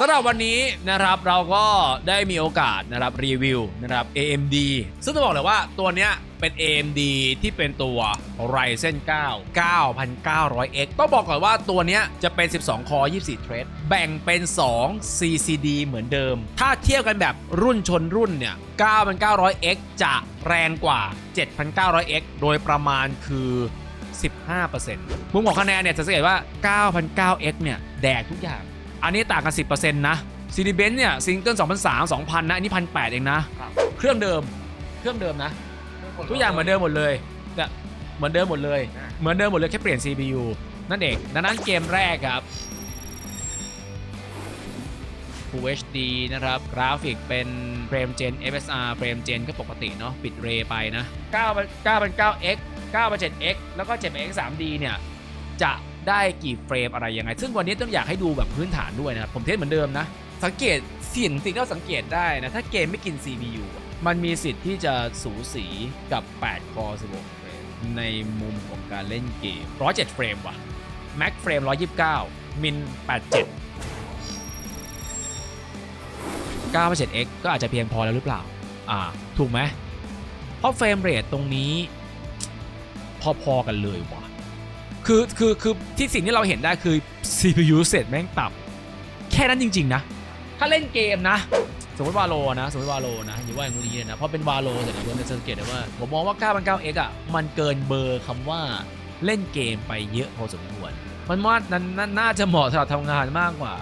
สำหรับวันนี้นะครับเราก็ได้มีโอกาสนะครับรีวิวนะครับ AMD ซึ่งต้องบอกเลยว่าตัวเนี้ยเป็น AMD ที่เป็นตัว Ryzen 9 9900X ต้องบอกก่อนว่าตัวเนี้ยจะเป็น 12 คอ 24 เทรดแบ่งเป็น 2 CCD เหมือนเดิม ถ้าเทียบกันแบบรุ่นชนรุ่นเนี่ย 9900X จะแรงกว่า 7900X โดยประมาณคือ 15%มุมของคะแนนเนี่ยจะสังเกตว่า 9,009X เนี่ยแดกทุกอย่าง อันนี้ต่างกัน10%นะซีดีเบนเนี่ยซิงเกิล2003 2000นะอันนี้1,800เองนะ ครับ เครื่องเดิมเครื่องเดิมนะ ทุกอย่างเหมือนเดิมหมดเลยเนี่ยเหมือนเดิมหมดเลย อ่าเหมือนเดิมหมดเลยแค่เปลี่ยน CPU นั่นเองดังนั้นเกมแรกครับ Full HD นะครับ กราฟิกเป็นเฟรมเจน FSR เฟรมเจนก็ปกติเนาะปิดเรย์ไปนะ9 9 x 9 7x แล้วก็ 7x 3D เนี่ย จะ ได้กี่เฟรมอะไรยังไง ซึ่งวันนี้ต้องอยากให้ดูแบบพื้นฐานด้วยนะครับ ผมเทสเหมือนเดิมนะ สังเกตสิ่งสิ่งที่เราสังเกตได้นะ ถ้าเกมไม่กิน CPU มันมีสิทธิ์ที่จะสูสีกับ 8 คอ 16 เฟรม ในมุมของการเล่นเกม 107 เฟรมว่ะ Max เฟรม 129 มิน 87 97x ก็อาจจะเพียงพอแล้วหรือเปล่า อ่า ถูกไหม เพราะเฟรมเรทตรงนี้ พอๆกันเลยว่ะ คือคือคือที่สิ่งที่เราเห็นได้คือ CPU เสร็จแม่งต่ำแค่นั้นจริง ๆ นะ ถ้าเล่นเกมนะ สมมติวาโลนะ สมมติวาโลนะอย่าว่าอย่างนี้เลยนะ เพราะเป็นวาโลเสร็จแล้วเราจะสังเกตได้ว่า ผมมองว่า 9.9x อะ มันเกินเบอร์คำว่าเล่นเกมไปเยอะพอสมควร มันว่านั้นนั้นน่าจะเหมาะสำหรับทำงานมากกว่า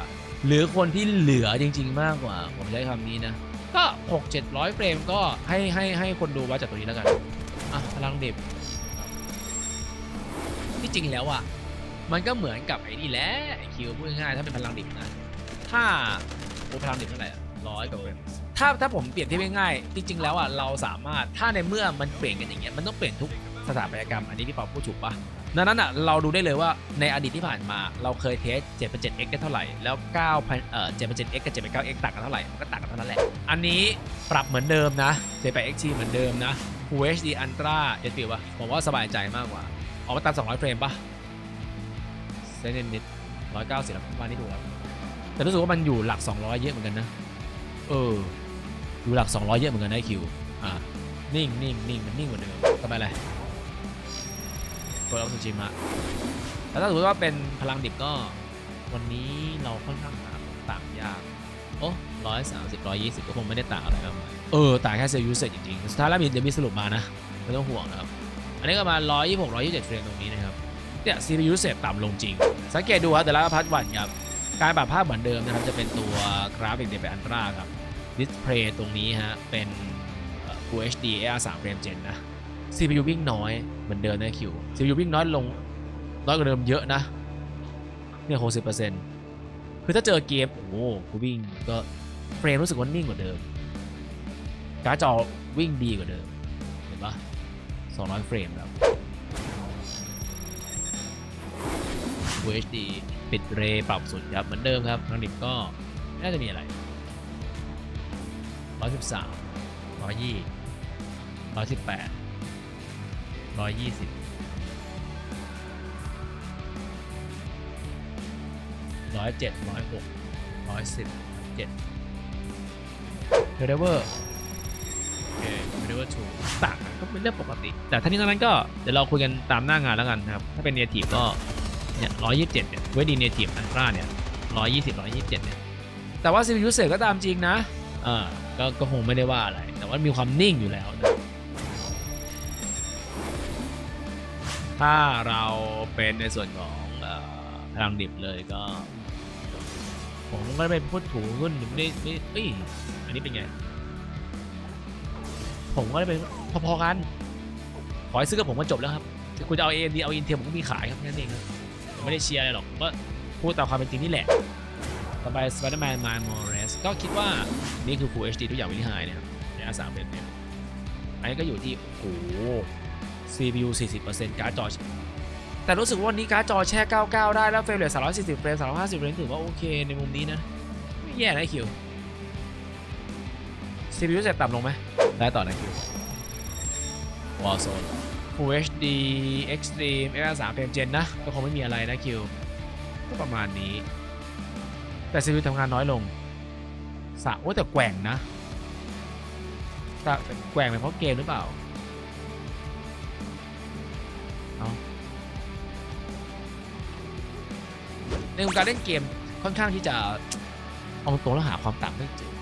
หรือคนที่เหลือจริง ๆ มากกว่า ผมใช้คำนี้นะ ก็ 6 700 เฟรมก็ให้ให้ให้คนดูวัดจากตรงนี้แล้วกัน อะพลังเดิบ ที่จริงแล้วอะมันก็เหมือนกับไอ้นี่แหละไอคิวพูดง่ายๆถ้าเป็นพลังดิบนะถ้าโอพลังดิบเท่าไหร่ร้อยกว่าเฟรมถ้าถ้าผมเปรียบเทียบง่ายๆจริง ๆ แล้วอะเราสามารถถ้าในเมื่อมันเปลี่ยนกันอย่างเงี้ยมันต้องเปลี่ยนทุกสถาปัตยกรรมอันนี้พี่ปอพูดถูกปะดังนั้นอะเราดูได้เลยว่าในอดีตที่ผ่านมาเราเคยเทส 7 7 x ได้เท่าไหร่แล้ว9,000เอ่อ 7 7 x กับ 7 9 x ต่างกันเท่าไหร่มันก็ต่างกันเท่านั้นแหละอันนี้ปรับเหมือนเดิมนะ 7 8 x t เหมือนเดิมนะ Full HD Ultra เดี๋ยวติวปะผมว่าสบายใจมากกว่า ออกมาตาม200 เฟรมปะเซนนิดร้อยเก้าสิบแล้วประมาณนี้ถูแล้ว แต่รู้สึกว่ามันอยู่หลัก 200 เยอะเหมือนกันนะ เออ อยู่หลัก 200 เยอะเหมือนกันนะไอ้คิว อ่า นิ่งนิ่งนิ่งมันนิ่งกว่าเดิมทำไมอะไรตัวเราซูชิมะแต่ถ้าสมมติว่าเป็นพลังดิบก็ วันนี้เราค่อนข้างหาต่างยาก โอ้ร้อยสามสิบร้อยยี่สิบก็คงไม่ได้ต่างอะไรมากมายเออ ต่างแค่เซลล์ยูเซจจริงๆ สุดท้ายแล้วมีเดี๋ยวมีสรุปมานะ ไม่ต้องห่วงนะครับ อันนี้ก็มาร้อยยี่หกร้อยยี่สิบเฟรมตรงนี้นะครับ เนี่ย CPU เสพต่ำลงจริง สังเกตดูครับแต่ละพัดวันครับ การปรับภาพเหมือนเดิมนะครับ จะเป็นตัวกราฟิกเดเป็นอันตราครับ ดิสเพลย์ตรงนี้ฮะ เป็น Full HD AR3 เฟรมเจนนะ CPU วิ่งน้อยเหมือนเดิมนะคิว CPU วิ่งน้อยลงน้อยกว่าเดิมเยอะนะ เนี่ยหกสิบเปอร์เซ็นต์คือถ้าเจอเกม โอ้โหกูวิ่งก็เฟรมรู้สึกว่านิ่งกว่าเดิม การ์ดจอวิ่งดีกว่าเดิม เห็นปะ 200 เฟรมแล้ว Full HD ปิดเรย์ปรับสุดครับเหมือนเดิมครับทางดิบก็ไม่น่าจะมีอะไร 113 120 118 120ร้อยเจ็ดร้อยหกร้อยสิบเจ็ดเทเลเวอร์ เทเลเวอร์ทูต่างกันก็เป็นเรื่องปกติ แต่ทั้งนี้ทั้งนั้นก็เดี๋ยวเราคุยกันตามหน้างานแล้วกันนะครับ ถ้าเป็นเนทีฟก็เนี่ยร้อยยี่สิบเจ็ดเนี่ยเวดีเนทีฟอันตราเนี่ยร้อยยี่สิบร้อยยี่สิบเจ็ดเนี่ยแต่ว่า CPU เสร็จก็ตามจริงนะเอ่าก็ก็คงไม่ได้ว่าอะไร แต่ว่ามีความนิ่งอยู่แล้วนะถ้าเราเป็นในส่วนของเอ่อพลังดิบเลยก็ ผมก็ได้ไปพูดถูขึ้นไม่ได้ไม่เอ้ยอันนี้เป็นไง ผมก็ได้ไปพอๆกัน ขอให้ซื้อกับผมก็จบแล้วครับคุณจะเอา AMD เอา Intel ผมก็มีขายครับนั้นเองครับผมไม่ได้เชียร์อะไรหรอกผมก็พูดตามความเป็นจริงนี่แหละ ต่อไป Spider-Man m i l e Morales ก็คิดว่านี่คือ Full HD ทุกอย่างวิล i ไฮนะครับในอาสามเป็นเนี่ยอันนี้ก็อยู่ที่ โอ้โห CPU 40%การ์ดจอ แต่รู้สึกว่าวันนี้การ์ดจอแช่ 99 ได้แล้วเฟรมเรท340 เฟรม 350 เฟรมถือว่าโอเคในมุมนี้นะ ไม่แย่นะคิว CPU เสร็จต่ำลงไหมได้ต่อนะคิว Warzone Full HD Extreme XR3 เฟรมเจนนะ ก็คงไม่มีอะไรนะคิว ก็ประมาณนี้ แต่ CPU ทำงานน้อยลง สะโอ้แต่แกว่งนะแต่แกว่งเป็นเพราะเกมหรือเปล่า เอาในวงการเล่นเกมค่อนข้างที่จะเอาตรงแล้วหาความต่างไม่เจอเ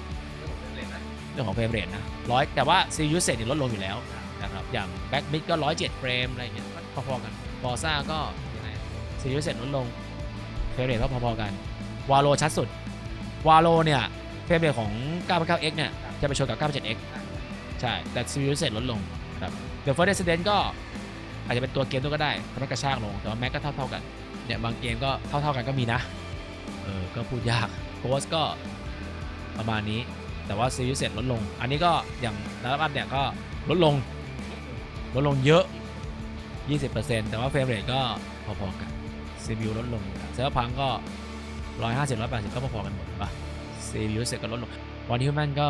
รื่องของเฟรมเรทนะร้อยแต่ว่า CPU usage เนี่ยลดลงอยู่แล้วนะครับอย่างแบ็กมิดก็107เจ็ดเฟรมอะไรอย่างเงี้ยก็พอๆกันบอซ่าก็ยังไง CPU usage ลดลงเฟรมเรทก็พอๆกันวาโลชัดสุดวาโลเนี่ยเฟรมเรทของ 9.9x เนี่ยจะไปชนกับ 97x ใช่แต่ CPU usage ลดลงครับ The First Resident ก็อาจจะเป็นตัวเกมตัวก็ได้ทำให้กระชากลงแต่ว่าแม็กก็เท่าๆกันเนี่ยบางเกมก็เท่าๆกันก็มีนะเออก็พูดยากโพสก็ประมาณนี้ แต่ว่า CPU usage ลดลง อันนี้ก็อย่างนับอัพเนี่ยก็ลดลง ลดลงเยอะ 20%แต่ว่าเฟรมเรทก็พอๆกัน CPU ลดลงเซอร์พังก็ 150 180 ก็พอๆกันหมดป่ะ CPU เสร็จก็ลดลงวันฮิวแมนก็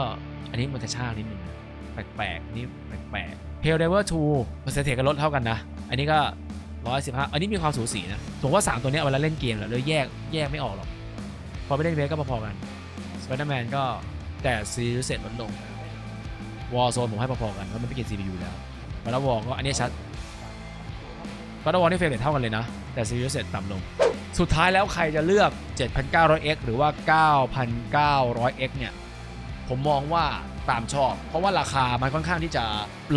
อันนี้มันจะชากนิดนึงแปลกๆนี่แปลกๆ Pale Diver 2เปอร์เซ็นต์ก็ลดเท่ากันนะ อันนี้ก็115อันนี้มีความสูสีนะผมว่า3ตัวเนี้ยเวลาเล่นเกมแล้วเลยแยกแยกไม่ออกหรอก พอไปเล่นเวก็พอๆกัน Spider-Man ก็ แต่ CPU เสร็จลดลง Warzone ผมให้พอๆกันเพราะมันไม่เกิน CPU แล้วแล้ววอลก็อันนี้ชัดก็วอลนี่เฟรมเรทเท่ากันเลยนะ แต่ CPU เสร็จต่ำลง สุดท้ายแล้วใครจะเลือก 7,900x หรือว่า 9,900x เนี่ย ผมมองว่าตามชอบ เพราะว่าราคามันค่อนข้างที่จะ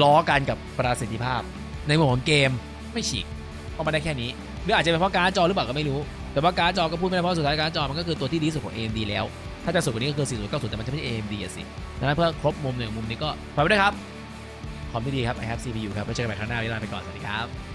ล้อกันกับประสิทธิภาพ ในมุมของเกมไม่ฉีกเพราะมันได้แค่นี้ หรืออาจจะเป็นเพราะการ์ดจอหรือเปล่าก็ไม่รู้ แต่ว่าการ์ดจอก็พูดไม่ได้เพราะสุดท้ายการ์ดจอมันก็คือตัวที่ดีสุดของ AMD แล้ว ถ้าจะสุดกว่านี้ก็คือ 4090 แต่มันจะไม่ใช่ AMD อะสิดังนั้นเพื่อครบมุมหนึ่งมุมนี้ก็ฝากไว้ด้วยครับ คอมที่ดีครับ I have CPU ครับไว้เจอกันใหม่ครั้งหน้าวันนี้ลาไปก่อน สวัสดีครับ